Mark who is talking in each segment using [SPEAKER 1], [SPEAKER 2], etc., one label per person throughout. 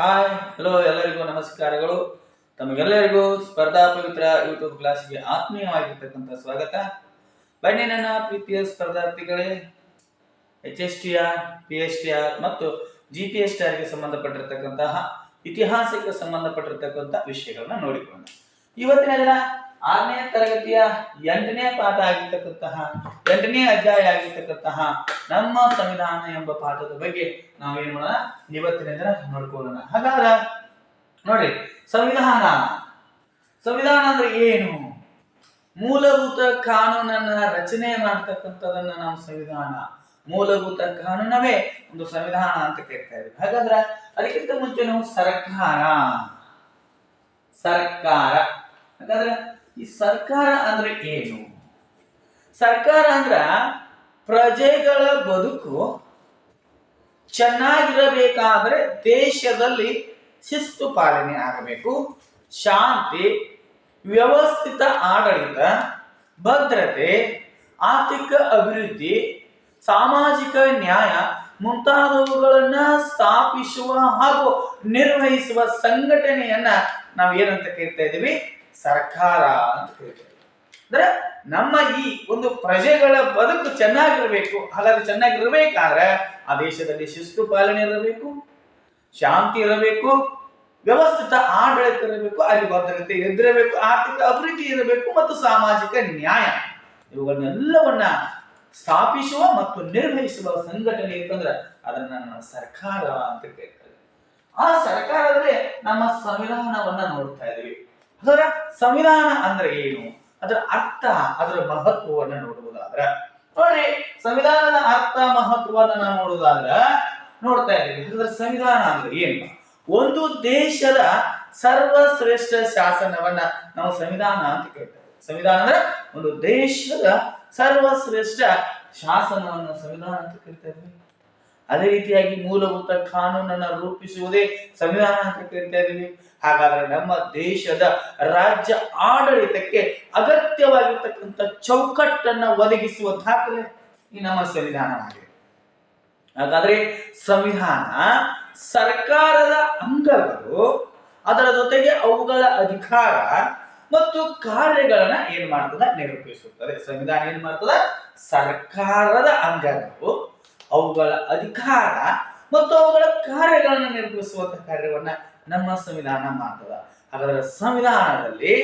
[SPEAKER 1] Hi hello ಎಲ್ಲರಿಗೂ ನಮಸ್ಕಾರಗಳು. ತಮಗೆಲ್ಲರಿಗೂ ಸ್ಪರ್ಧಾ ಪವಿತ್ರ ಯೂಟ್ಯೂಬ್ ಕ್ಲಾಸ್ಗೆ ಆತ್ಮೀಯವಾಗಿರ್ತಕ್ಕಂಥ ಸ್ವಾಗತ. ಬನ್ನಿ ನನ್ನ ಪ್ರೀತಿಯ ಸ್ಪರ್ಧಾರ್ಥಿಗಳೇ. H S T R P S T R ಮತ್ತು ಜಿ ಪಿ ಎಸ್ ಟಿ ಆರ್ಗೆ ಸಂಬಂಧಪಟ್ಟಿರ್ತಕ್ಕಂತಹ ಇತಿಹಾಸಕ್ಕೆ ಸಂಬಂಧಪಟ್ಟಿರ್ತಕ್ಕಂಥ ವಿಷಯಗಳನ್ನ ನೋಡಿಕೊಳ್ಳೋಣ. ಇವತ್ತಿನ ದಿನ ಆರನೇ ತರಗತಿಯ ಎಂಟನೇ ಪಾಠ ಆಗಿರ್ತಕ್ಕಂತಹ, ಎಂಟನೇ ಅಧ್ಯಾಯ ಆಗಿರ್ತಕ್ಕಂತಹ ನಮ್ಮ ಸಂವಿಧಾನ ಎಂಬ ಪಾಠದ ಬಗ್ಗೆ ನಾವು ಏನು ಮಾಡೋಣ ಇವತ್ತಿನಿಂದ ನೋಡ್ಕೊಳ್ಳೋಣ. ಹಾಗಾದ್ರ ನೋಡ್ರಿ ಸಂವಿಧಾನ. ಸಂವಿಧಾನ ಅಂದ್ರೆ ಏನು? ಮೂಲಭೂತ ಕಾನೂನನ್ನ ರಚನೆ ಮಾಡ್ತಕ್ಕಂಥದನ್ನ ನಾವು ಸಂವಿಧಾನ. ಮೂಲಭೂತ ಕಾನೂನವೇ ಒಂದು ಸಂವಿಧಾನ ಅಂತ ಕೇಳ್ತಾ ಇದ್ದೀವಿ. ಹಾಗಾದ್ರ ಅದಕ್ಕಿಂತ ಮುಂಚೆ ನಾವು ಸರ್ಕಾರ. ಸರ್ಕಾರ. ಹಾಗಾದ್ರೆ ಈ ಸರ್ಕಾರ ಅಂದ್ರೆ ಏನು? ಸರ್ಕಾರ ಅಂದ್ರ ಪ್ರಜೆಗಳ ಬದುಕು ಚೆನ್ನಾಗಿರಬೇಕಾದ್ರೆ ದೇಶದಲ್ಲಿ ಶಿಸ್ತು ಪಾಲನೆ ಆಗಬೇಕು. ಶಾಂತಿ, ವ್ಯವಸ್ಥಿತ ಆಡಳಿತ, ಭದ್ರತೆ, ಆರ್ಥಿಕ ಅಭಿವೃದ್ಧಿ, ಸಾಮಾಜಿಕ ನ್ಯಾಯ ಮುಂತಾದವುಗಳನ್ನ ಸ್ಥಾಪಿಸುವ ಹಾಗೂ ನಿರ್ವಹಿಸುವ ಸಂಘಟನೆಯನ್ನ ನಾವು ಏನಂತ ಕೇಳ್ತಾ ಇದ್ದೀವಿ? ಸರ್ಕಾರ ಅಂತ ಹೇಳ್ತಾರೆ. ಅಂದ್ರೆ ನಮ್ಮ ಈ ಒಂದು ಪ್ರಜೆಗಳ ಬದುಕು ಚೆನ್ನಾಗಿರ್ಬೇಕು, ಹಾಗಾದ್ರೆ ಚೆನ್ನಾಗಿರ್ಬೇಕಾದ್ರೆ ಆ ದೇಶದಲ್ಲಿ ಶಿಸ್ತು ಪಾಲನೆ ಇರಬೇಕು, ಶಾಂತಿ ಇರಬೇಕು, ವ್ಯವಸ್ಥಿತ ಆಡಳಿತ ಇರಬೇಕು ಅಲ್ಲಿ ಭದ್ರತೆ ಇದ್ದಿರಬೇಕು, ಆರ್ಥಿಕ ಅಭಿವೃದ್ಧಿ ಇರಬೇಕು ಮತ್ತು ಸಾಮಾಜಿಕ ನ್ಯಾಯ. ಇವುಗಳನ್ನೆಲ್ಲವನ್ನ ಸ್ಥಾಪಿಸುವ ಮತ್ತು ನಿರ್ವಹಿಸುವ ಸಂಘಟನೆ ಅಂತಂದ್ರೆ ಅದನ್ನ ನಮ್ಮ ಸರ್ಕಾರ ಅಂತ ಕೇಳ್ತಾರೆ. ಆ ಸರ್ಕಾರದಲ್ಲಿ ನಮ್ಮ ಸಂವಿಧಾನವನ್ನ ನೋಡ್ತಾ ಇದೀವಿ. ಅದರ ಸಂವಿಧಾನ ಅಂದ್ರೆ ಏನು? ಅದರ ಅರ್ಥ, ಅದರ ಮಹತ್ವವನ್ನ ನೋಡುವುದಾದ್ರೆ ನೋಡ್ರಿ ಸಂವಿಧಾನದ ಅರ್ಥ, ಮಹತ್ವವನ್ನ ನಾವು ನೋಡುವುದಾದ್ರ, ನೋಡ್ತಾ ಇದ್ದೀವಿ. ಅದರ ಸಂವಿಧಾನ ಅಂದ್ರೆ ಏನು? ಒಂದು ದೇಶದ ಸರ್ವಶ್ರೇಷ್ಠ ಶಾಸನವನ್ನ ನಾವು ಸಂವಿಧಾನ ಅಂತ ಕೇಳ್ತೇವೆ. ಸಂವಿಧಾನ ಅಂದ್ರೆ ಒಂದು ದೇಶದ ಸರ್ವಶ್ರೇಷ್ಠ ಶಾಸನವನ್ನ ಸಂವಿಧಾನ ಅಂತ ಕರಿತೇವೆ ಅದೇ ರೀತಿಯಾಗಿ ಮೂಲಭೂತ ಕಾನೂನನ್ನ ರೂಪಿಸುವುದೇ ಸಂವಿಧಾನ ಅಂತ ಕರಿತಾ ಇದೀವಿ ಹಾಗಾದ್ರೆ ನಮ್ಮ ದೇಶದ ರಾಜ್ಯ ಆಡಳಿತಕ್ಕೆ ಅಗತ್ಯವಾಗಿರ್ತಕ್ಕಂಥ ಚೌಕಟ್ಟನ್ನ ಒದಗಿಸುವ ದಾಖಲೆ ಈ ನಮ್ಮ ಸಂವಿಧಾನವಾಗಿದೆ ಹಾಗಾದ್ರೆ ಸಂವಿಧಾನ ಸರ್ಕಾರದ ಅಂಗಗಳು, ಅದರ ಜೊತೆಗೆ ಅವುಗಳ ಅಧಿಕಾರ ಮತ್ತು ಕಾರ್ಯಗಳನ್ನ ಏನ್ ಮಾಡ್ತದ? ನಿರೂಪಿಸುತ್ತದೆ. ಸಂವಿಧಾನ ಏನ್ ಮಾಡ್ತದ? ಸರ್ಕಾರದ ಅಂಗಗಳು ಅವುಗಳ ಅಧಿಕಾರ ಮತ್ತು ಅವುಗಳ ಕಾರ್ಯಗಳನ್ನು ನಿರ್ವಹಿಸುವಂತ ಕಾರ್ಯವನ್ನ ನಮ್ಮ ಸಂವಿಧಾನ ಮಾಡ್ತದ. ಹಾಗಾದ್ರೆ ಸಂವಿಧಾನದಲ್ಲಿ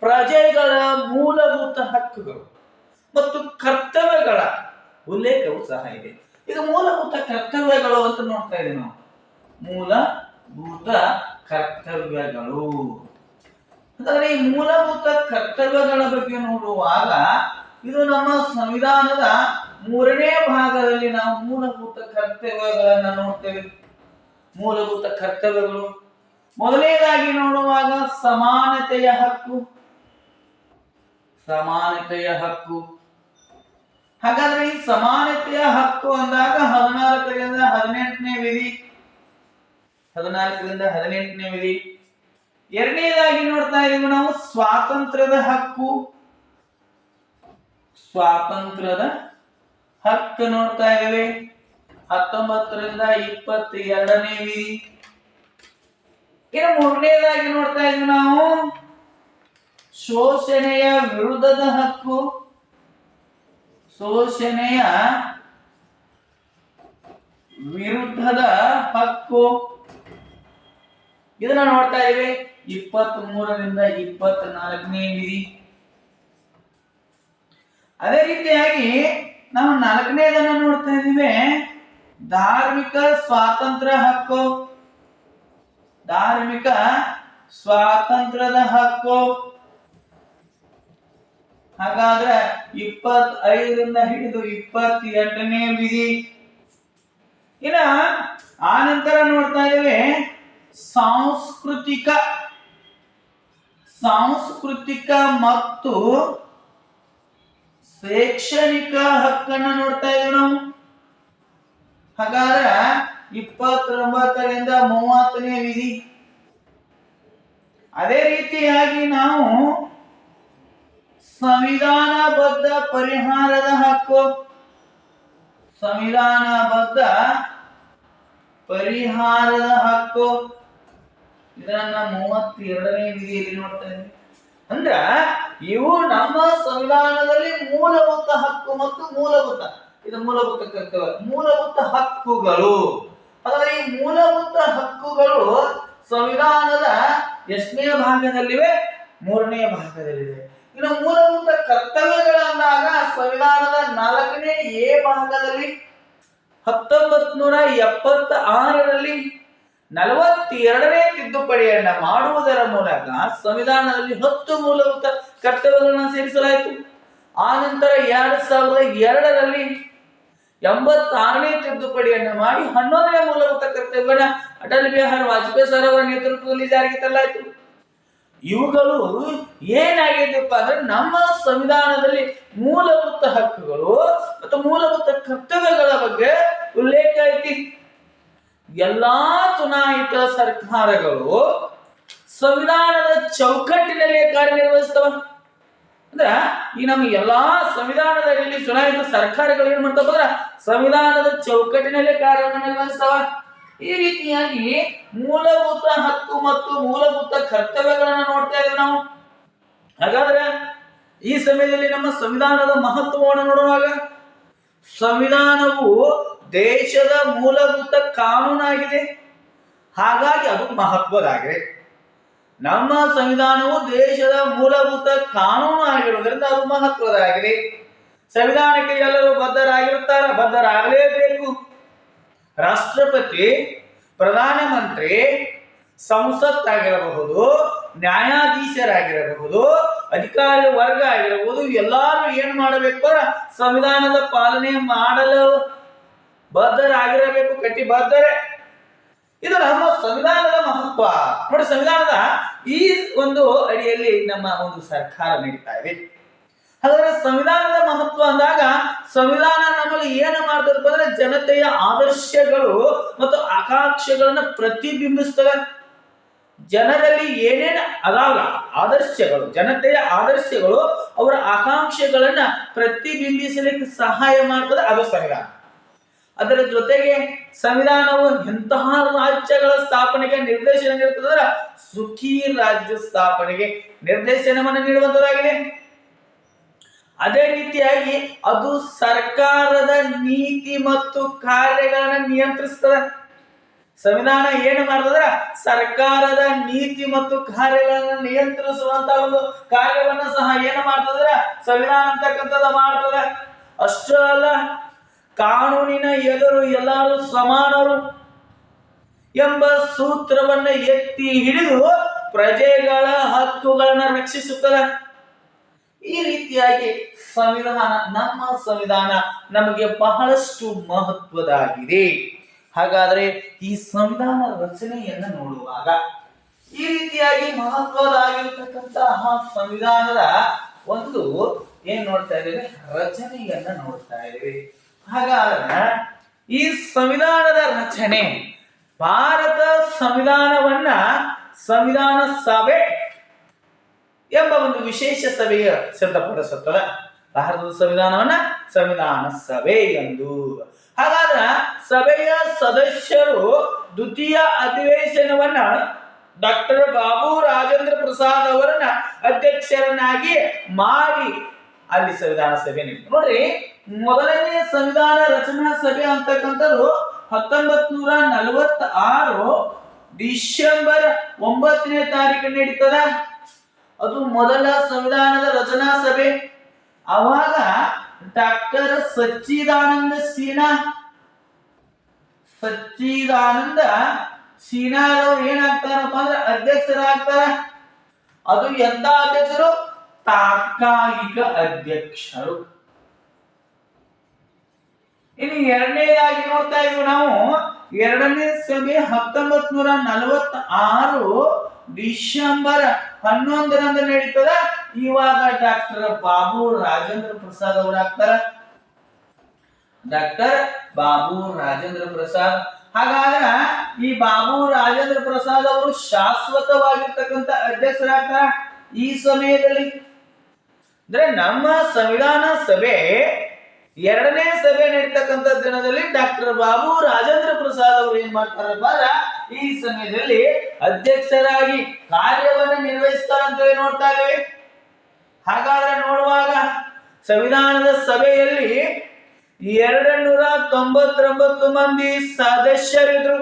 [SPEAKER 1] ಪ್ರಜೆಗಳ ಮೂಲಭೂತ ಹಕ್ಕುಗಳು ಮತ್ತು ಕರ್ತವ್ಯಗಳ ಉಲ್ಲೇಖವು ಸಹ ಇದೆ. ಇದು ಮೂಲಭೂತ ಕರ್ತವ್ಯಗಳು ಅಂತ ನೋಡ್ತಾ ಇದ್ದೀವಿ ನಾವು. ಮೂಲಭೂತ ಕರ್ತವ್ಯಗಳು. ಹಾಗಾದ್ರೆ ಈ ಮೂಲಭೂತ ಕರ್ತವ್ಯಗಳ ಬಗ್ಗೆ ನೋಡುವಾಗ ಇದು ನಮ್ಮ ಸಂವಿಧಾನದ ಮೂರನೇ ಭಾಗದಲ್ಲಿ ನಾವು ಮೂಲಭೂತ ಕರ್ತವ್ಯಗಳನ್ನ ನೋಡ್ತೇವೆ. ಮೂಲಭೂತ ಕರ್ತವ್ಯಗಳು ಮೊದಲನೇದಾಗಿ ನೋಡುವಾಗ ಸಮಾನತೆಯ ಹಕ್ಕು. ಸಮಾನತೆಯ ಹಕ್ಕು. ಹಾಗಾದ್ರೆ ಈ ಸಮಾನತೆಯ ಹಕ್ಕು ಅಂದಾಗ ಹದಿನಾಲ್ಕರಿಂದ ಹದಿನೆಂಟನೇ ವಿಧಿ. ಹದಿನಾಲ್ಕರಿಂದ ಹದಿನೆಂಟನೇ ವಿಧಿ. ಎರಡನೇದಾಗಿ ನೋಡ್ತಾ ಇದೀವಿ ನಾವು ಸ್ವಾತಂತ್ರ್ಯದ ಹಕ್ಕು. ಸ್ವಾತಂತ್ರ್ಯದ ಹಕ್ಕು ನೋಡ್ತಾ ಇದ್ದೇವೆ. ಹತ್ತೊಂಬತ್ತರಿಂದ ಇಪ್ಪತ್ತೆರಡನೇ ವಿಧಿ. ಇನ್ನು ಮೂರನೇದಾಗಿ ನೋಡ್ತಾ ಇದ್ವಿ ನಾವು. ಶೋಷಣೆಯ ವಿರುದ್ಧದ ಹಕ್ಕು. ಶೋಷಣೆಯ ವಿರುದ್ಧದ ಹಕ್ಕು. ಇದನ್ನ ನೋಡ್ತಾ ಇದ್ದೇವೆ ಇಪ್ಪತ್ತ್ ಮೂರರಿಂದ ಇಪ್ಪತ್ನಾಲ್ಕನೇ ವಿಧಿ ಅದೇ ರೀತಿಯಾಗಿ ನಾವು ನಾಲ್ಕನೇದನ್ನ ನೋಡ್ತಾ ಇದ್ದೀವಿ. ಧಾರ್ಮಿಕ ಸ್ವಾತಂತ್ರ್ಯ ಹಕ್ಕು. ಧಾರ್ಮಿಕ ಸ್ವಾತಂತ್ರ್ಯದ ಹಕ್ಕು. ಹಾಗಾದ್ರೆ ಇಪ್ಪತ್ ಐದರಿಂದ ಹಿಡಿದು ಇಪ್ಪತ್ತೆಂಟನೇ ವಿಧಿ. ಇನ್ನ ಆ ನಂತರ ನೋಡ್ತಾ ಇದ್ದೇವೆ, ಸಾಂಸ್ಕೃತಿಕ ಸಾಂಸ್ಕೃತಿಕ ಮತ್ತು ಶೈಕ್ಷಣಿಕ ಹಕ್ಕನ್ನ ನೋಡ್ತಾ ಇದ್ದೇವೆ ನಾವು. ಹಾಗಾದ್ರೆ ಇಪ್ಪತ್ತೊಂಬತ್ತರಿಂದ ಮೂವತ್ತನೇ ವಿಧಿ. ಅದೇ ರೀತಿಯಾಗಿ ನಾವು ಸಂವಿಧಾನಬದ್ಧ ಪರಿಹಾರದ ಹಕ್ಕು. ಸಂವಿಧಾನಬದ್ಧ ಪರಿಹಾರದ ಹಕ್ಕು. ಇದನ್ನ ಮೂವತ್ತೆರಡನೇ ವಿಧಿಯಲ್ಲಿ ನೋಡ್ತೇನೆ ಅಂದ್ರ ಇವು ನಮ್ಮ ಸಂವಿಧಾನದಲ್ಲಿ ಮೂಲಭೂತ ಹಕ್ಕು ಮತ್ತು ಮೂಲಭೂತ. ಇದು ಮೂಲಭೂತ ಕರ್ತವ್ಯ. ಮೂಲಭೂತ ಹಕ್ಕುಗಳು. ಹಾಗಾದ್ರೆ ಈ ಮೂಲಭೂತ ಹಕ್ಕುಗಳು ಸಂವಿಧಾನದ ಎಷ್ಟನೇ ಭಾಗದಲ್ಲಿವೆ, ಮೂರನೇ ಭಾಗದಲ್ಲಿವೆ ಇನ್ನು ಮೂಲಭೂತ ಕರ್ತವ್ಯಗಳಂದಾಗ ಸಂವಿಧಾನದ ನಾಲ್ಕನೇ ಎ ಭಾಗದಲ್ಲಿ ಹತ್ತೊಂಬತ್ ನೂರ ಎಪ್ಪತ್ತ ಆರರಲ್ಲಿ ನಲವತ್ತೆರಡನೇ ತಿದ್ದುಪಡಿಯನ್ನ ಮಾಡುವುದರ ಮೂಲಕ ಸಂವಿಧಾನದಲ್ಲಿ ಹತ್ತು ಮೂಲಭೂತ ಕರ್ತವ್ಯಗಳನ್ನು ಸೇರಿಸಲಾಯಿತು. ಆ ನಂತರ ಎರಡ್ ಸಾವಿರದ ಎರಡರಲ್ಲಿ ಎಂಬತ್ತಾರನೇ ತಿದ್ದುಪಡಿಯನ್ನು ಮಾಡಿ ಹನ್ನೊಂದನೇ ಮೂಲಭೂತ ಕರ್ತವ್ಯನ ಅಟಲ್ ಬಿಹಾರಿ ವಾಜಪೇಯಿ ಸರ್ ಅವರ ನೇತೃತ್ವದಲ್ಲಿ ಜಾರಿಗೆ ತರಲಾಯಿತು. ಇವುಗಳು ಏನಾಗಿದೆಯಪ್ಪ ಅಂದ್ರೆ ನಮ್ಮ ಸಂವಿಧಾನದಲ್ಲಿ ಮೂಲಭೂತ ಹಕ್ಕುಗಳು ಮತ್ತು ಮೂಲಭೂತ ಕರ್ತವ್ಯಗಳ ಬಗ್ಗೆ ಉಲ್ಲೇಖ ಐತಿ. ಎಲ್ಲಾ ಚುನಾಯಿತ ಸರ್ಕಾರಗಳು ಸಂವಿಧಾನದ ಚೌಕಟ್ಟಿನಲ್ಲಿ ಕಾರ್ಯನಿರ್ವಹಿಸ್ತವ. ಅಂದ್ರ ಈ ನಮ್ಮ ಎಲ್ಲಾ ಸಂವಿಧಾನದಲ್ಲಿ ಚುನಾಯಿತ ಸರ್ಕಾರಗಳು ಏನ್ ಮಾಡ್ತಾವ ಅಂದ್ರೆ ಸಂವಿಧಾನದ ಚೌಕಟ್ಟಿನಲ್ಲಿ ಕಾರ್ಯವನ್ನು ನಿರ್ವಹಿಸ್ತಾವ. ಈ ರೀತಿಯಾಗಿ ಮೂಲಭೂತ ಹಕ್ಕು ಮತ್ತು ಮೂಲಭೂತ ಕರ್ತವ್ಯಗಳನ್ನ ನೋಡ್ತಾ ಇದ್ದೇವೆ ನಾವು. ಹಾಗಾದ್ರೆ ಈ ಸಮಯದಲ್ಲಿ ನಮ್ಮ ಸಂವಿಧಾನದ ಮಹತ್ವವನ್ನು ನೋಡುವಾಗ ಸಂವಿಧಾನವು ದೇಶದ ಮೂಲಭೂತ ಕಾನೂನಾಗಿದೆ. ಹಾಗಾಗಿ ಅದು ಮಹತ್ವದಾಗಿದೆ. ನಮ್ಮ ಸಂವಿಧಾನವು ದೇಶದ ಮೂಲಭೂತ ಕಾನೂನು ಆಗಿರುವುದರಿಂದ ಅದು ಮಹತ್ವದಾಗಿದೆ ಸಂವಿಧಾನಕ್ಕೆ ಎಲ್ಲರೂ ಬದ್ಧರಾಗಿರುತ್ತಾರೆ, ಬದ್ಧರಾಗಲೇಬೇಕು. ರಾಷ್ಟ್ರಪತಿ, ಪ್ರಧಾನಮಂತ್ರಿ ಸಂಸತ್ ಆಗಿರಬಹುದು ನ್ಯಾಯಾಧೀಶರಾಗಿರಬಹುದು, ಅಧಿಕಾರಿ ವರ್ಗ ಆಗಿರಬಹುದು, ಎಲ್ಲರೂ ಏನ್ ಮಾಡಬೇಕು ಸಂವಿಧಾನದ ಪಾಲನೆ ಮಾಡಲು ಬದ್ಧರಾಗಿರಬೇಕು, ಕಟಿಬದ್ಧರೇ. ಇದು ನಮ್ಮ ಸಂವಿಧಾನದ ಮಹತ್ವ. ನೋಡಿ, ಸಂವಿಧಾನದ ಈ ಒಂದು ಅಡಿಯಲ್ಲಿ ನಮ್ಮ ಒಂದು ಸರ್ಕಾರ ನಡೀತಾ ಇದೆ. ಹಾಗಾದ್ರೆ ಸಂವಿಧಾನದ ಮಹತ್ವ ಅಂದಾಗ ಸಂವಿಧಾನ ನಮ್ಮಲ್ಲಿ ಏನು ಮಾಡ್ತದಪ್ಪ ಅಂದ್ರೆ ಜನತೆಯ ಆದರ್ಶಗಳು ಮತ್ತು ಆಕಾಂಕ್ಷೆಗಳನ್ನ ಪ್ರತಿಬಿಂಬಿಸ್ತವೆ ಜನರಲ್ಲಿ ಏನೇನು ಅದಾವಲ್ಲ, ಆದರ್ಶಗಳು, ಜನತೆಯ ಆದರ್ಶಗಳು, ಅವರ ಆಕಾಂಕ್ಷೆಗಳನ್ನ ಪ್ರತಿಬಿಂಬಿಸಲಿಕ್ಕೆ ಸಹಾಯ ಮಾಡ್ತದೆ ಅದು ಸಂವಿಧಾನ. ಅದರ ಜೊತೆಗೆ ಸಂವಿಧಾನವು ಎಂತಹ ರಾಜ್ಯಗಳ ಸ್ಥಾಪನೆಗೆ ನಿರ್ದೇಶನ ನೀಡುತ್ತದೆ ಸುಖಿ ರಾಜ್ಯ ಸ್ಥಾಪನೆಗೆ ನಿರ್ದೇಶನವನ್ನು ನೀಡುವಂತದಾಗಿದೆ. ಅದೇ ರೀತಿಯಾಗಿ ಅದು ಸರ್ಕಾರದ ನೀತಿ ಮತ್ತು ಕಾರ್ಯಗಳನ್ನು ನಿಯಂತ್ರಿಸ್ತದೆ. ಸಂವಿಧಾನ ಏನು ಮಾಡ್ತದ್ರ ಸರ್ಕಾರದ ನೀತಿ ಮತ್ತು ಕಾರ್ಯಗಳನ್ನು ನಿಯಂತ್ರಿಸುವಂತ ಒಂದು ಕಾರ್ಯವನ್ನು ಸಹ ಏನು ಮಾಡ್ತದ್ರ ಸಂವಿಧಾನ ಅಂತಕ್ಕಂಥದ್ದು ಮಾಡ್ತದೆ. ಅಷ್ಟೇ ಅಲ್ಲ ಕಾನೂನಿನ ಎದುರು ಎಲ್ಲರೂ ಸಮಾನರು ಎಂಬ ಸೂತ್ರವನ್ನ ಎತ್ತಿ ಹಿಡಿದು ಪ್ರಜೆಗಳ ಹಕ್ಕುಗಳನ್ನು ರಕ್ಷಿಸುತ್ತದೆ. ಈ ರೀತಿಯಾಗಿ ಸಂವಿಧಾನ, ನಮ್ಮ ಸಂವಿಧಾನ ನಮಗೆ ಬಹಳಷ್ಟು ಮಹತ್ವದಾಗಿದೆ. ಹಾಗಾದ್ರೆ ಈ ಸಂವಿಧಾನ ರಚನೆಯನ್ನ ನೋಡುವಾಗ ಈ ರೀತಿಯಾಗಿ ಮಹತ್ವದಾಗಿರ್ತಕ್ಕಂತಹ ಸಂವಿಧಾನದ ಒಂದು ಏನ್ ನೋಡ್ತಾ ಇದ್ದೇವೆ? ರಚನೆಯನ್ನ ನೋಡ್ತಾ ಇದ್ದೇವೆ. ಹಾಗಾದ್ರೆ ಈ ಸಂವಿಧಾನದ ರಚನೆ, ಭಾರತ ಸಂವಿಧಾನವನ್ನ ಸಂವಿಧಾನ ಸಭೆ ಎಂಬ ಒಂದು ವಿಶೇಷ ಸಭೆಯ ಸಿದ್ಧಪಡಿಸುತ್ತದೆ ಭಾರತದ ಸಂವಿಧಾನವನ್ನ ಸಂವಿಧಾನ ಸಭೆ ಎಂದು. ಹಾಗಾದ್ರೆ ಸಭೆಯ ಸದಸ್ಯರು ದ್ವಿತೀಯ ಅಧಿವೇಶನವನ್ನ ಡಾಕ್ಟರ್ ಬಾಬು ರಾಜೇಂದ್ರ ಪ್ರಸಾದ್ ಅವರನ್ನ ಅಧ್ಯಕ್ಷರನ್ನಾಗಿ ಮಾಡಿ ಅಲ್ಲಿ ಸಂವಿಧಾನ ಸಭೆ ನೋಡ್ರಿ ಮೊದಲನೇ ಸಂವಿಧಾನ ರಚನಾ ಸಭೆ ಅಂತಕ್ಕಂಥದ್ದು ಹತ್ತೊಂಬತ್ ನೂರ ನಲವತ್ತ ಆರು ಡಿಸೆಂಬರ್ ಒಂಬತ್ತನೇ ತಾರೀಕು ನಡೀತದ. ಅದು ಮೊದಲ ಸಂವಿಧಾನದ ರಚನಾ ಸಭೆ. ಅವಾಗ ಡಾಕ್ಟರ್ ಸಚ್ಚಿದಾನಂದ ಸೀನಾ, ಸಚ್ಚಿದಾನಂದ ಸೀನಾರವ್ರು ಏನಾಗ್ತಾರಪ್ಪ ಅಂದ್ರೆ ಅಧ್ಯಕ್ಷರಾಗ್ತಾರ. ಅದು ಎಂತ ಅಧ್ಯಕ್ಷರು? ತಾತ್ಕಾಲಿಕ ಅಧ್ಯಕ್ಷರು. ಇನ್ನು ಎರಡನೇದಾಗಿ ನೋಡ್ತಾ ಇದೀವಿ ನಾವು. ಎರಡನೇ ಸಭೆ ಹತ್ತೊಂಬತ್ ನೂರ ನಲವತ್ತ ಆರು ಡಿಸೆಂಬರ್ ಹನ್ನೊಂದರಂದು ನಡೀತದ. ಇವಾಗ ಡಾಕ್ಟರ್ ಬಾಬು ರಾಜೇಂದ್ರ ಪ್ರಸಾದ್ ಅವರು ಆಗ್ತಾರ. ಡಾಕ್ಟರ್ ಬಾಬು ರಾಜೇಂದ್ರ ಪ್ರಸಾದ್. ಹಾಗಾದ್ರ ಈ ಬಾಬು ರಾಜೇಂದ್ರ ಪ್ರಸಾದ್ ಅವರು ಶಾಶ್ವತವಾಗಿರ್ತಕ್ಕಂಥ ಅಧ್ಯಕ್ಷರಾಗ್ತಾರ. ಈ ಸಮಯದಲ್ಲಿ ಅಂದ್ರೆ ನಮ್ಮ ಸಂವಿಧಾನ ಸಭೆ ಎರಡನೇ ಸಭೆ ನಡೀತಕ್ಕಂಥ ದಿನದಲ್ಲಿ ಡಾಕ್ಟರ್ ಬಾಬು ರಾಜೇಂದ್ರ ಪ್ರಸಾದ್ ಅವರು ಏನ್ ಮಾಡ್ತಾರಪ್ಪ ಈ ಸಮಯದಲ್ಲಿ ಅಧ್ಯಕ್ಷರಾಗಿ ಕಾರ್ಯವನ್ನು ನಿರ್ವಹಿಸ್ತಾರೆ ಅಂತೇಳಿ ನೋಡ್ತಾ ಇದ್ದೇವೆ. ಹಾಗಾದ್ರೆ ನೋಡುವಾಗ ಸಂವಿಧಾನದ ಸಭೆಯಲ್ಲಿ ಎರಡು ನೂರ ತೊಂಬತ್ತೊಂಬತ್ತು ಮಂದಿ ಸದಸ್ಯರಿದ್ರು.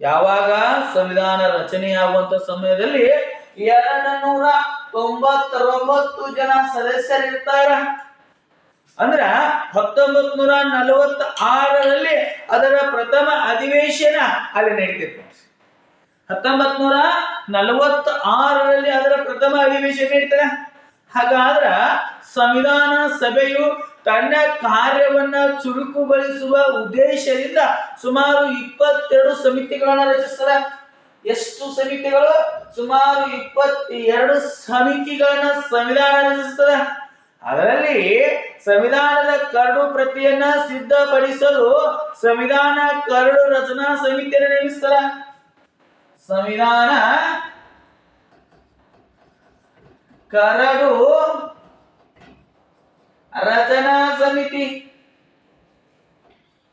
[SPEAKER 1] ಯಾವಾಗ ಸಂವಿಧಾನ ರಚನೆಯಾಗುವಂತ ಸಮಯದಲ್ಲಿ ಎರಡು ನೂರ ತೊಂಬತ್ತೊಂಬತ್ತು ಜನ ಸದಸ್ಯರಿರ್ತಾರ. ಅಂದ್ರ ಹತ್ತೊಂಬತ್ ನೂರ ನಲವತ್ತ ಆರರಲ್ಲಿ ಅದರ ಪ್ರಥಮ ಅಧಿವೇಶನ ಅಲ್ಲಿ ನಡೀತಿತ್ತು. ಹತ್ತೊಂಬತ್ ನೂರ ನಲವತ್ತ ಆರರಲ್ಲಿ ಅದರ ಪ್ರಥಮ ಅಧಿವೇಶನ ನಡೀತಾರೆ ಹಾಗಾದ್ರ ಸಂವಿಧಾನ ಸಭೆಯು ತನ್ನ ಕಾರ್ಯವನ್ನ ಚುರುಕುಗೊಳಿಸುವ ಉದ್ದೇಶದಿಂದ ಸುಮಾರು ಇಪ್ಪತ್ತೆರಡು ಸಮಿತಿಗಳನ್ನ ರಚಿಸ್ತದೆ. ಎಷ್ಟು ಸಮಿತಿಗಳು? ಸುಮಾರು ಇಪ್ಪತ್ತೆರಡು ಸಮಿತಿಗಳನ್ನ ಸಂವಿಧಾನ ರಚಿಸ್ತದೆ. ಅದರಲ್ಲಿ ಸಂವಿಧಾನದ ಕರಡು ಪ್ರತಿಯನ್ನ ಸಿದ್ಧಪಡಿಸಲು ಸಂವಿಧಾನ ಕರಡು ರಚನಾ ಸಮಿತಿಯನ್ನು ನೇಮಿಸ್ತಾರ. ಸಂವಿಧಾನ ಕರಡು ರಚನಾ ಸಮಿತಿ.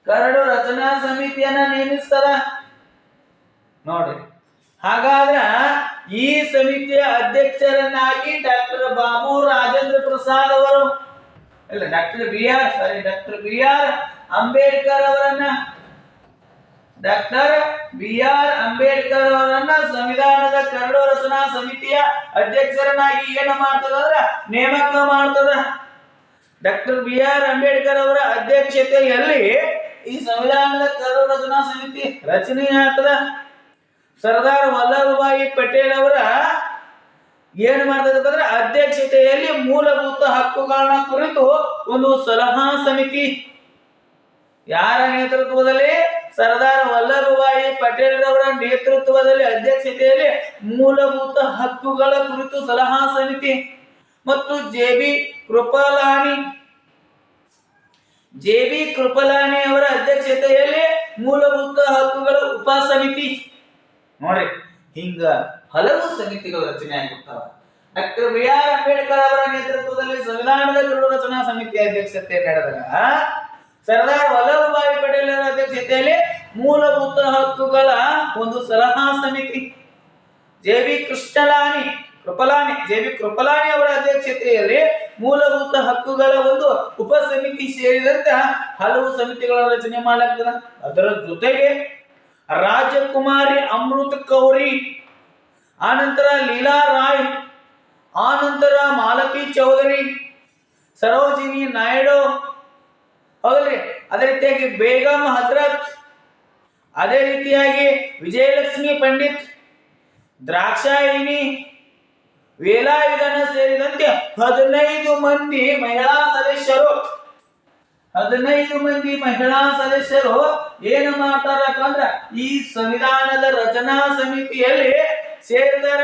[SPEAKER 1] ಕರಡು ರಚನಾ ಸಮಿತಿಯನ್ನ ನೇಮಿಸ್ತಾರ. ನೋಡ್ರಿ, ಹಾಗಾದ್ರ ಈ ಸಮಿತಿಯ ಅಧ್ಯಕ್ಷರನ್ನಾಗಿ ಡಾಕ್ಟರ್ ಬಾಬು ರಾಜೇಂದ್ರ ಪ್ರಸಾದ್ ಅವರು, ಇಲ್ಲ, doctor B R, sorry, doctor B R Ambedkar ಅವರನ್ನ, ಡಾಕ್ಟರ್ ಬಿ ಆರ್ ಅಂಬೇಡ್ಕರ್ ಅವರನ್ನ ಸಂವಿಧಾನದ ಕರಡು ರಚನಾ ಸಮಿತಿಯ ಅಧ್ಯಕ್ಷರನ್ನಾಗಿ ಏನ ಮಾಡ್ತದ ಅಂದ್ರ ನೇಮಕ ಮಾಡ್ತದ. ಡಾಕ್ಟರ್ ಬಿ ಆರ್ ಅಂಬೇಡ್ಕರ್ ಅವರ ಅಧ್ಯಕ್ಷತೆಯಲ್ಲಿ ಈ ಸಂವಿಧಾನದ ಕರಡು ರಚನಾ ಸಮಿತಿ ರಚನೆ ಆಗ್ತದ. ಸರ್ದಾರ್ ವಲ್ಲಭಭಾಯಿ ಪಟೇಲ್ ಅವರ ಏನ್ ಮಾಡ್ತದಪ್ಪ ಅಂದ್ರೆ ಅಧ್ಯಕ್ಷತೆಯಲ್ಲಿ ಮೂಲಭೂತ ಹಕ್ಕುಗಳನ್ನ ಕುರಿತು ಒಂದು ಸಲಹಾ ಸಮಿತಿ. ಯಾರ ನೇತೃತ್ವದಲ್ಲಿ? ಸರ್ದಾರ್ ವಲ್ಲಭಭಾಯಿ ಪಟೇಲ್ ಅವರ ನೇತೃತ್ವದಲ್ಲಿ ಅಧ್ಯಕ್ಷತೆಯಲ್ಲಿ ಮೂಲಭೂತ ಹಕ್ಕುಗಳ ಕುರಿತು ಸಲಹಾ ಸಮಿತಿ. ಮತ್ತು J B Kripalani. J B Kripalani ಅವರ ಅಧ್ಯಕ್ಷತೆಯಲ್ಲಿ ಮೂಲಭೂತ ಹಕ್ಕುಗಳ ಉಪ ಸಮಿತಿ. ನೋಡ್ರಿ, ಹಿಂಗ ಹಲವು ಸಮಿತಿಗಳು ರಚನೆ ಆಗಿರ್ತಾವ ಡಾಕ್ಟರ್ ಬಿ ಆರ್ ಅಂಬೇಡ್ಕರ್ ಅವರ ನೇತೃತ್ವದಲ್ಲಿ ಸಂವಿಧಾನದ ಕರಡು ರಚನಾ ಸಮಿತಿ ಅಧ್ಯಕ್ಷತೆ ನಡೆದಾಗ, ಸರ್ದಾರ್ ವಲ್ಲಭಭಾಯಿ ಪಟೇಲ್ ಅವರ ಅಧ್ಯಕ್ಷತೆಯಲ್ಲಿ ಮೂಲಭೂತ ಹಕ್ಕುಗಳ ಒಂದು ಸಲಹಾ ಸಮಿತಿ. J B Krishnalani, Kripalani, J B Kripalani ಅವರ ಅಧ್ಯಕ್ಷತೆಯಲ್ಲಿ ಮೂಲಭೂತ ಹಕ್ಕುಗಳ ಒಂದು ಉಪ ಸಮಿತಿ ಸೇರಿದಂತೆ ಹಲವು ಸಮಿತಿಗಳ ರಚನೆ ಮಾಡಲಾಗ್ತದ. ಅದರ ಜೊತೆಗೆ ರಾಜಕುಮಾರಿ ಅಮೃತ್ ಕೌರಿ, ಆನಂತರ ಲೀಲಾ ರಾಯ್, ಆನಂತರ ಮಾಲತಿ ಚೌಧರಿ, ಸರೋಜಿನಿ ನಾಯ್ಡು ಹೌದಲ್ರಿ ಅದೇ ರೀತಿಯಾಗಿ ಬೇಗಂ ಹಜರತ್, ಅದೇ ರೀತಿಯಾಗಿ ವಿಜಯಲಕ್ಷ್ಮಿ ಪಂಡಿತ್ ದ್ರಾಕ್ಷಾಯಿನಿ ವೇಲಾಯುಧನ ಸೇರಿದಂತೆ ಹದಿನೈದು ಮಂದಿ ಮಹಿಳಾ ಸದಸ್ಯರು ಹದಿನೈದು ಮಂದಿ ಮಹಿಳಾ ಸದಸ್ಯರು ಏನು ಮಾಡ್ತಾರಪ್ಪ ಅಂದ್ರ ಈ ಸಂವಿಧಾನದ ರಚನಾ ಸಮಿತಿಯಲ್ಲಿ ಸೇರಿದಾರ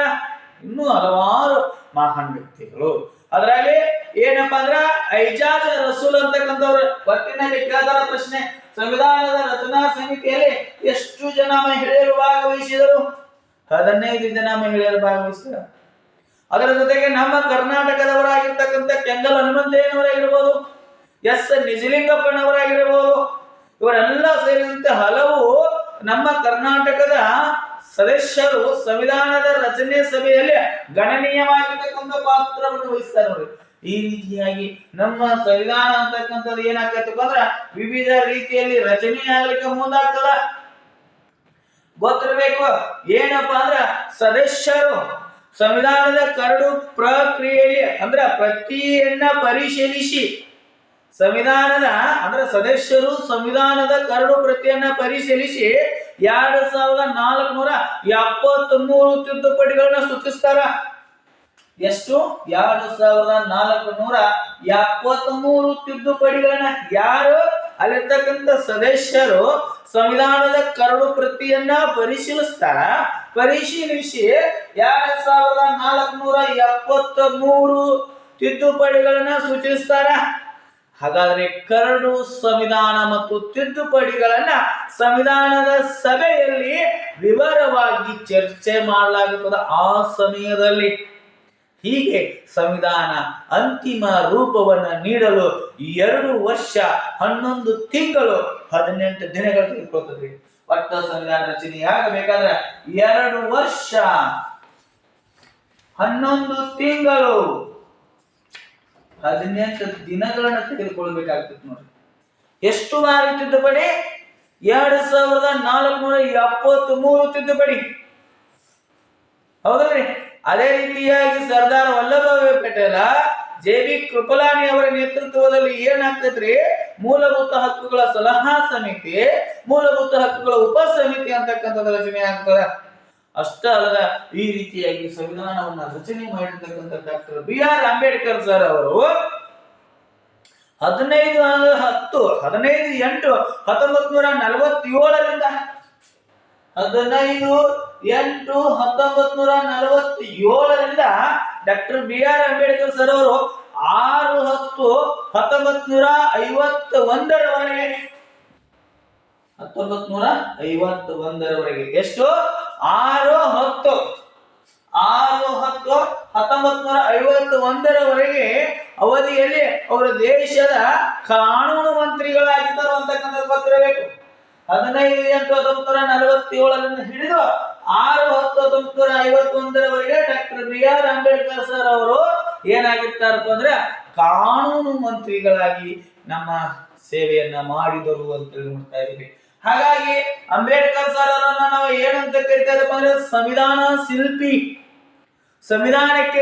[SPEAKER 1] ಇನ್ನು ಹಲವಾರು ಮಹಾನ್ ವ್ಯಕ್ತಿಗಳು. ಅದರಲ್ಲಿ ಏನಪ್ಪಾ ಅಂದ್ರ ಐಜಾಜ್ ರಸೂಲ್ ಅಂತಕ್ಕಂಥವ್ರು ಒಟ್ಟಿನಲ್ಲಿ ಕೇಳ್ತಾರ ಪ್ರಶ್ನೆ. ಸಂವಿಧಾನದ ರಚನಾ ಸಮಿತಿಯಲ್ಲಿ ಎಷ್ಟು ಜನ ಮಹಿಳೆಯರು ಭಾಗವಹಿಸಿದರು? ಹದಿನೈದು ಜನ ಮಹಿಳೆಯರು ಭಾಗವಹಿಸಿದರು. ಅದರ ಜೊತೆಗೆ ನಮ್ಮ ಕರ್ನಾಟಕದವರಾಗಿರ್ತಕ್ಕಂಥ ಕೆಂಗಲ್ ಹನುಮಂತಯ್ಯನವರಾಗಿರ್ಬೋದು ಎಸ್ ನಿಜಲಿಂಗಪ್ಪನವರಾಗಿರಬಹುದು. ಇವರೆಲ್ಲ ಸೇರಿದಂತೆ ಹಲವು ನಮ್ಮ ಕರ್ನಾಟಕದ ಸದಸ್ಯರು ಸಂವಿಧಾನದ ರಚನೆ ಸಭೆಯಲ್ಲಿ ಗಣನೀಯವಾಗಿರ್ತಕ್ಕಂಥ ಪಾತ್ರವನ್ನು ವಹಿಸ್ತಾರೆ ನೋಡಿ. ಈ ರೀತಿಯಾಗಿ ನಮ್ಮ ಸಂವಿಧಾನ ಅಂತಕ್ಕಂಥದ್ದು ಏನಾಗ್ತೈತಪ್ಪ ಅಂದ್ರ ವಿವಿಧ ರೀತಿಯಲ್ಲಿ ರಚನೆ ಆಗ್ಲಿಕ್ಕೆ ಮುಂದಾಗ್ತದ. ಗೊತ್ತಿರಬೇಕು, ಏನಪ್ಪಾ ಅಂದ್ರ ಸದಸ್ಯರು ಸಂವಿಧಾನದ ಕರಡು ಪ್ರಕ್ರಿಯೆಯಲ್ಲಿ ಅಂದ್ರ ಪ್ರತಿಯನ್ನ ಪರಿಶೀಲಿಸಿ ಸಂವಿಧಾನದ, ಅಂದ್ರೆ ಸದಸ್ಯರು ಸಂವಿಧಾನದ ಕರಡು ಪ್ರತಿಯನ್ನ ಪರಿಶೀಲಿಸಿ ಎರಡ್ ಸಾವಿರದ ನಾಲ್ಕುನೂರ ಎಪ್ಪತ್ತ್ ಮೂರು ತಿದ್ದುಪಡಿಗಳನ್ನ ಸೂಚಿಸ್ತಾರ. ಎಷ್ಟು? ಎರಡು ಸಾವಿರದ ನಾಲ್ಕು ನೂರ ಎಪ್ಪತ್ತ್ ಮೂರು ತಿದ್ದುಪಡಿಗಳನ್ನ ಯಾರು? ಅಲ್ಲಿರ್ತಕ್ಕಂಥ ಸದಸ್ಯರು ಸಂವಿಧಾನದ ಕರಡು ಪ್ರತಿಯನ್ನ ಪರಿಶೀಲಿಸ್ತಾರ. ಪರಿಶೀಲಿಸಿ ಎರಡ್ ಸಾವಿರದ ನಾಲ್ಕು ನೂರ ಎಪ್ಪತ್ತ ಮೂರು ತಿದ್ದುಪಡಿಗಳನ್ನ ಸೂಚಿಸ್ತಾರ. ಹಾಗಾದ್ರೆ ಕರಡು ಸಂವಿಧಾನ ಮತ್ತು ತಿದ್ದುಪಡಿಗಳನ್ನ ಸಂವಿಧಾನದ ಸಭೆಯಲ್ಲಿ ವಿವರವಾಗಿ ಚರ್ಚೆ ಮಾಡಲಾಗುತ್ತದೆ ಆ ಸಮಯದಲ್ಲಿ. ಹೀಗೆ ಸಂವಿಧಾನ ಅಂತಿಮ ರೂಪವನ್ನ ನೀಡಲು ಎರಡು ವರ್ಷ ಹನ್ನೊಂದು ತಿಂಗಳು ಹದಿನೆಂಟು ದಿನಗಳು ತೆಗೆದುಕೊಳ್ತದೆ ಒಟ್ಟ ಸಂವಿಧಾನ ರಚನೆ ಆಗಬೇಕಾದ್ರೆ ಎರಡು ವರ್ಷ ಹನ್ನೊಂದು ತಿಂಗಳು. ಹದಿನೆಂಟು ದಿನಗಳನ್ನ ತೆಗೆದುಕೊಳ್ಬೇಕಾಗ್ತದೆ ನೋಡ್ರಿ. ಎಷ್ಟು ಬಾರಿ ತಿದ್ದುಪಡಿ? ಎರಡ್ ಸಾವಿರದ ನಾಲ್ಕುನೂರ ಎಪ್ಪತ್ತ್ ಮೂರು ತಿದ್ದುಪಡಿ. ಹೌದಲ್ರಿ? ಅದೇ ರೀತಿಯಾಗಿ ಸರ್ದಾರ್ ವಲ್ಲಭಭಾಯಿ ಪಟೇಲ ಜೆ ಬಿ ಕೃಪಲಾನಿ ಅವರ ನೇತೃತ್ವದಲ್ಲಿ ಏನಾಗ್ತೈತ್ರಿ? ಮೂಲಭೂತ ಹಕ್ಕುಗಳ ಸಲಹಾ ಸಮಿತಿ, ಮೂಲಭೂತ ಹಕ್ಕುಗಳ ಉಪ ಸಮಿತಿ ಅಂತಕ್ಕಂಥದ್ದು ರಚನೆ ಆಗ್ತದ. ಅಷ್ಟ ಅಲ್ಲದ ಈ ರೀತಿಯಾಗಿ ಸಂವಿಧಾನವನ್ನ ರಚನೆ ಮಾಡಿರ್ತಕ್ಕಂಥ doctor B R Ambedkar sir ಅವರು ಹದಿನೈದು, ಹತ್ತು, ಹದಿನೈದು, ಎಂಟು ಹತ್ತೊಂಬತ್ ನೂರ ನಲವತ್ತೇಳರಿಂದ ಹದಿನೈದು, ಎಂಟು ಹತ್ತೊಂಬತ್ ನೂರ ನಲವತ್ತೇಳರಿಂದ doctor B R Ambedkar sir ಅವರು ಆರು, ಹತ್ತು ಹತ್ತೊಂಬತ್ ನೂರ ಐವತ್ತ ಒಂದರವರೆಗೆ ಹತ್ತೊಂಬತ್ ನೂರ ಐವತ್ತ ಒಂದರವರೆಗೆ. ಎಷ್ಟು? ಆರು ಹತ್ತು. ಆರು ಹತ್ತು ಹತ್ತೊಂಬತ್ ನೂರ ಐವತ್ತು ಒಂದರವರೆಗೆ ಅವಧಿಯಲ್ಲಿ ಅವರ ದೇಶದ ಕಾನೂನು ಮಂತ್ರಿಗಳಾಗಿದ್ದರು ಅಂತಕ್ಕಂಥದ್ದು ಗೊತ್ತಿರಬೇಕು. ಹದಿನೈದು ಎಂಟು ಹತ್ತೊಂಬತ್ತು ನೂರ ನಲವತ್ತೇಳರಿಂದ ಹಿಡಿದು ಆರು ಹತ್ತು ಹತ್ತೊಂಬತ್ತು ನೂರ ಐವತ್ತೊಂದರವರೆಗೆ doctor B R Ambedkar sir ಅವರು ಏನಾಗಿರ್ತಾರಪ್ಪ ಅಂದ್ರೆ ಕಾನೂನು ಮಂತ್ರಿಗಳಾಗಿ ನಮ್ಮ ಸೇವೆಯನ್ನ ಮಾಡಿದರು ಅಂತ ನೋಡ್ತಾ ಇದ್ದೀವಿ. ಹಾಗಾಗಿ ಅಂಬೇಡ್ಕರ್ ಸರ್ ಅವರನ್ನ ನಾವು ಏನಂತ ಕರಿತಾ ಇದ್ದಪ್ಪ ಅಂದ್ರೆ ಸಂವಿಧಾನ ಶಿಲ್ಪಿ. ಸಂವಿಧಾನಕ್ಕೆ